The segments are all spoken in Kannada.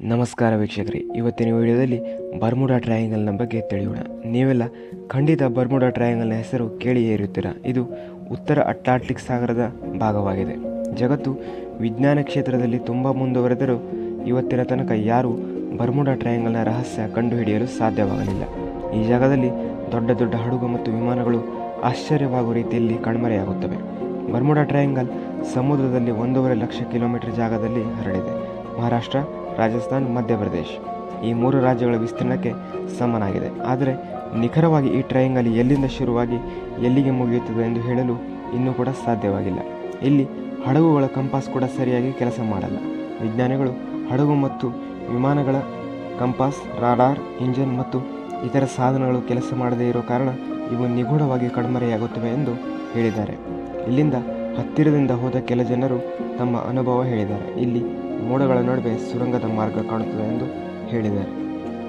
ನಮಸ್ಕಾರ ವೀಕ್ಷಕರೇ. ಇವತ್ತಿನ ವಿಡಿಯೋದಲ್ಲಿ ಬರ್ಮುಡಾ ಟ್ರಯಾಂಗಲ್ನ ಬಗ್ಗೆ ತಿಳಿಯೋಣ. ನೀವೆಲ್ಲ ಖಂಡಿತ ಬರ್ಮುಡಾ ಟ್ರಯಾಂಗಲ್ನ ಹೆಸರು ಕೇಳಿಯೇ ಇರುತ್ತೀರಾ ಇದು ಉತ್ತರ ಅಟ್ಲಾಂಟಿಕ್ ಸಾಗರದ ಭಾಗವಾಗಿದೆ. ಜಗತ್ತು ವಿಜ್ಞಾನ ಕ್ಷೇತ್ರದಲ್ಲಿ ತುಂಬ ಮುಂದುವರೆದರೂ ಇವತ್ತಿನ ತನಕ ಯಾರೂ ಬರ್ಮುಡಾ ಟ್ರಯಾಂಗಲ್ನ ರಹಸ್ಯ ಕಂಡುಹಿಡಿಯಲು ಸಾಧ್ಯವಾಗಲಿಲ್ಲ. ಈ ಜಾಗದಲ್ಲಿ ದೊಡ್ಡ ದೊಡ್ಡ ಹಡಗು ಮತ್ತು ವಿಮಾನಗಳು ಆಶ್ಚರ್ಯವಾಗುವ ರೀತಿಯಲ್ಲಿ ಕಣ್ಮರೆಯಾಗುತ್ತವೆ. ಬರ್ಮುಡಾ ಟ್ರಯಾಂಗಲ್ ಸಮುದ್ರದಲ್ಲಿ ಒಂದೂವರೆ ಲಕ್ಷ ಕಿಲೋಮೀಟರ್ ಜಾಗದಲ್ಲಿ ಹರಡಿದೆ. ಮಹಾರಾಷ್ಟ್ರ ರಾಜಸ್ಥಾನ್ ಮಧ್ಯಪ್ರದೇಶ್ ಈ ಮೂರು ರಾಜ್ಯಗಳ ವಿಸ್ತೀರ್ಣಕ್ಕೆ ಸಮನಾಗಿದೆ. ಆದರೆ ನಿಖರವಾಗಿ ಈ ಟ್ರಯಾಂಗಲ್ ಎಲ್ಲಿಂದ ಶುರುವಾಗಿ ಎಲ್ಲಿಗೆ ಮುಗಿಯುತ್ತದೆ ಎಂದು ಹೇಳಲು ಇನ್ನೂ ಕೂಡ ಸಾಧ್ಯವಾಗಿಲ್ಲ. ಇಲ್ಲಿ ಹಡಗುಗಳ ಕಂಪಾಸ್ ಕೂಡ ಸರಿಯಾಗಿ ಕೆಲಸ ಮಾಡಲ್ಲ. ವಿಜ್ಞಾನಿಗಳು ಹಡಗು ಮತ್ತು ವಿಮಾನಗಳ ಕಂಪಾಸ್ ರಾಡಾರ್ ಇಂಜನ್ ಮತ್ತು ಇತರ ಸಾಧನಗಳು ಕೆಲಸ ಮಾಡದೇ ಇರೋ ಕಾರಣ ಇವು ನಿಗೂಢವಾಗಿ ಕಣ್ಮರೆಯಾಗುತ್ತವೆ ಎಂದು ಹೇಳಿದ್ದಾರೆ. ಇಲ್ಲಿಂದ ಹತ್ತಿರದಿಂದ ಹೋದ ಕೆಲ ಜನರು ತಮ್ಮ ಅನುಭವ ಹೇಳಿದ್ದಾರೆ. ಇಲ್ಲಿ ಮೋಡಗಳ ನಡುವೆ ಸುರಂಗದ ಮಾರ್ಗ ಕಾಣುತ್ತದೆ ಎಂದು ಹೇಳಿದ್ದಾರೆ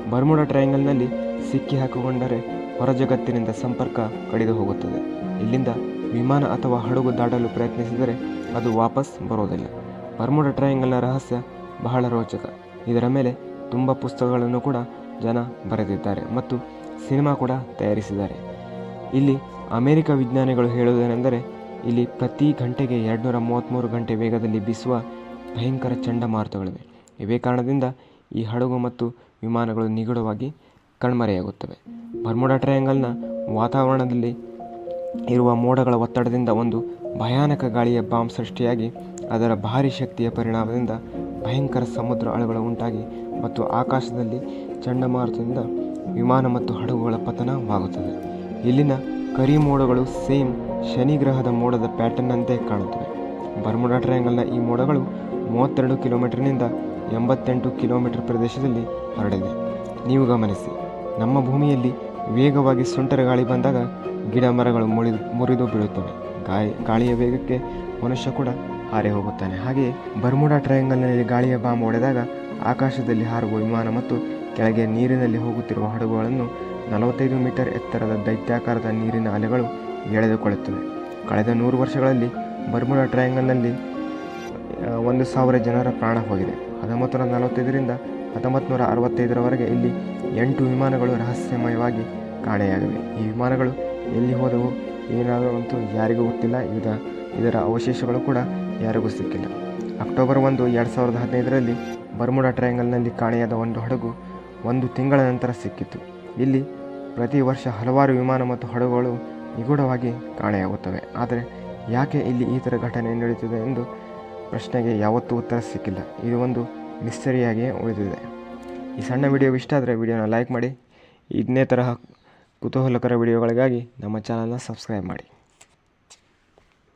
ಬರ್ಮುಡ ಟ್ರಯಾಂಗಲ್ನಲ್ಲಿ ಸಿಕ್ಕಿ ಹಾಕಿಕೊಂಡರೆ ಹೊರ ಜಗತ್ತಿನಿಂದ ಸಂಪರ್ಕ ಕಡಿದು ಹೋಗುತ್ತದೆ. ಇಲ್ಲಿಂದ ವಿಮಾನ ಅಥವಾ ಹಡಗು ದಾಟಲು ಪ್ರಯತ್ನಿಸಿದರೆ ಅದು ವಾಪಸ್ ಬರೋದಿಲ್ಲ. ಬರ್ಮುಡ ಟ್ರಯಾಂಗಲ್ನ ರಹಸ್ಯ ಬಹಳ ರೋಚಕ. ಇದರ ಮೇಲೆ ತುಂಬ ಪುಸ್ತಕಗಳನ್ನು ಕೂಡ ಜನ ಬರೆದಿದ್ದಾರೆ ಮತ್ತು ಸಿನಿಮಾ ಕೂಡ ತಯಾರಿಸಿದ್ದಾರೆ. ಇಲ್ಲಿ ಅಮೆರಿಕ ವಿಜ್ಞಾನಿಗಳು ಹೇಳುವುದೇನೆಂದರೆ, ಇಲ್ಲಿ ಪ್ರತಿ ಗಂಟೆಗೆ ಎರಡುನೂರ ಮೂವತ್ತ್ಮೂರು ಗಂಟೆ ವೇಗದಲ್ಲಿ ಬೀಸುವ ಭಯಂಕರ ಚಂಡಮಾರುತಗಳಿವೆ ಇವೇ ಕಾರಣದಿಂದ ಈ ಹಡಗು ಮತ್ತು ವಿಮಾನಗಳು ನಿಗೂಢವಾಗಿ ಕಣ್ಮರೆಯಾಗುತ್ತವೆ. ಬರ್ಮುಡಾ ಟ್ರಯಾಂಗಲ್ನ ವಾತಾವರಣದಲ್ಲಿ ಇರುವ ಮೋಡಗಳ ಒತ್ತಡದಿಂದ ಒಂದು ಭಯಾನಕ ಗಾಳಿಯ ಬಾಂಬ್ ಸೃಷ್ಟಿಯಾಗಿ ಅದರ ಭಾರಿ ಶಕ್ತಿಯ ಪರಿಣಾಮದಿಂದ ಭಯಂಕರ ಸಮುದ್ರ ಅಳುಗಳು ಉಂಟಾಗಿ ಮತ್ತು ಆಕಾಶದಲ್ಲಿ ಚಂಡಮಾರುತದಿಂದ ವಿಮಾನ ಮತ್ತು ಹಡಗುಗಳ ಪತನವಾಗುತ್ತದೆ. ಇಲ್ಲಿನ ಕರಿ ಮೋಡಗಳು ಸೇಮ್ ಶನಿ ಗ್ರಹದ ಮೋಡದ ಪ್ಯಾಟರ್ನ್ನಂತೆ ಕಾಣುತ್ತವೆ. ಬರ್ಮುಡಾ ಟ್ರಯಾಂಗಲ್ನ ಈ ಮೋಡಗಳು ಮೂವತ್ತೆರಡು ಕಿಲೋಮೀಟರ್ನಿಂದ ಎಂಬತ್ತೆಂಟು ಕಿಲೋಮೀಟರ್ ಪ್ರದೇಶದಲ್ಲಿ ಹರಡಿದೆ. ನೀವು ಗಮನಿಸಿ, ನಮ್ಮ ಭೂಮಿಯಲ್ಲಿ ವೇಗವಾಗಿ ಸುಂಟರ ಗಾಳಿ ಬಂದಾಗ ಗಿಡ ಮರಗಳು ಮುರಿದು ಮುರಿದು ಬೀಳುತ್ತವೆ. ಗಾಳಿ, ಗಾಳಿಯ ವೇಗಕ್ಕೆ ಮನುಷ್ಯ ಕೂಡ ಹಾರಿ ಹೋಗುತ್ತಾನೆ. ಹಾಗೆಯೇ ಬರ್ಮುಡಾ ಟ್ರಯಾಂಗಲ್ನಲ್ಲಿ ಗಾಳಿಯ ಬಾಂಬ್ ಹೊಡೆದಾಗ ಆಕಾಶದಲ್ಲಿ ಹಾರುವ ವಿಮಾನ ಮತ್ತು ಕೆಳಗೆ ನೀರಿನಲ್ಲಿ ಹೋಗುತ್ತಿರುವ ಹಡಗುಗಳನ್ನು ನಲವತ್ತೈದು ಮೀಟರ್ ಎತ್ತರದ ದೈತ್ಯಾಕಾರದ ನೀರಿನ ಅಲೆಗಳು ಎಳೆದುಕೊಳ್ಳುತ್ತವೆ. ಕಳೆದ ನೂರು ವರ್ಷಗಳಲ್ಲಿ ಬರ್ಮುಡಾ ಟ್ರಯಾಂಗಲ್ನಲ್ಲಿ ಒಂದು ಸಾವಿರ ಜನರ ಪ್ರಾಣ ಹೋಗಿದೆ. ಹತ್ತೊಂಬತ್ತು ನೂರ ನಲವತ್ತೈದರಿಂದ ಹತ್ತೊಂಬತ್ತು ನೂರ ಅರವತ್ತೈದರವರೆಗೆ ಇಲ್ಲಿ ಎಂಟು ವಿಮಾನಗಳು ರಹಸ್ಯಮಯವಾಗಿ ಕಾಣೆಯಾಗಿವೆ. ಈ ವಿಮಾನಗಳು ಎಲ್ಲಿ ಹೋದವು ಏನಾದರೂ ಅಂತೂ ಯಾರಿಗೂ ಗೊತ್ತಿಲ್ಲ. ಇದರ ಇದರ ಅವಶೇಷಗಳು ಕೂಡ ಯಾರಿಗೂ ಸಿಕ್ಕಿಲ್ಲ. ಅಕ್ಟೋಬರ್ ಒಂದು, ಎರಡು ಸಾವಿರದ ಹದಿನೈದರಲ್ಲಿ ಬರ್ಮುಡಾ ಟ್ರಯಾಂಗಲ್ನಲ್ಲಿ ಕಾಣೆಯಾದ ಒಂದು ಹಡಗು ಒಂದು ತಿಂಗಳ ನಂತರ ಸಿಕ್ಕಿತು. ಇಲ್ಲಿ ಪ್ರತಿ ವರ್ಷ ಹಲವಾರು ವಿಮಾನ ಮತ್ತು ಹಡಗುಗಳು ನಿಗೂಢವಾಗಿ ಕಾಣೆಯಾಗುತ್ತವೆ. ಆದರೆ ಯಾಕೆ ಇಲ್ಲಿ ಈ ಥರ ಘಟನೆ ನಡೆಯುತ್ತಿದೆ ಎಂದು ಪ್ರಶ್ನೆಗೆ ಯಾವತ್ತೂ ಉತ್ತರ ಸಿಕ್ಕಿಲ್ಲ. ಇದು ಒಂದು ಮಿಸ್ಟರಿಯಾಗಿಯೇ ಉಳಿದಿದೆ. ಈ ಸಣ್ಣ ವಿಡಿಯೋ ಇಷ್ಟ ಆದರೆ ವಿಡಿಯೋನ ಲೈಕ್ ಮಾಡಿ ಇದನ್ನೇ ತರಹ ಕುತೂಹಲಕರ ವಿಡಿಯೋಗಳಿಗಾಗಿ ನಮ್ಮ ಚಾನಲ್ನ ಸಬ್ಸ್ಕ್ರೈಬ್ ಮಾಡಿ.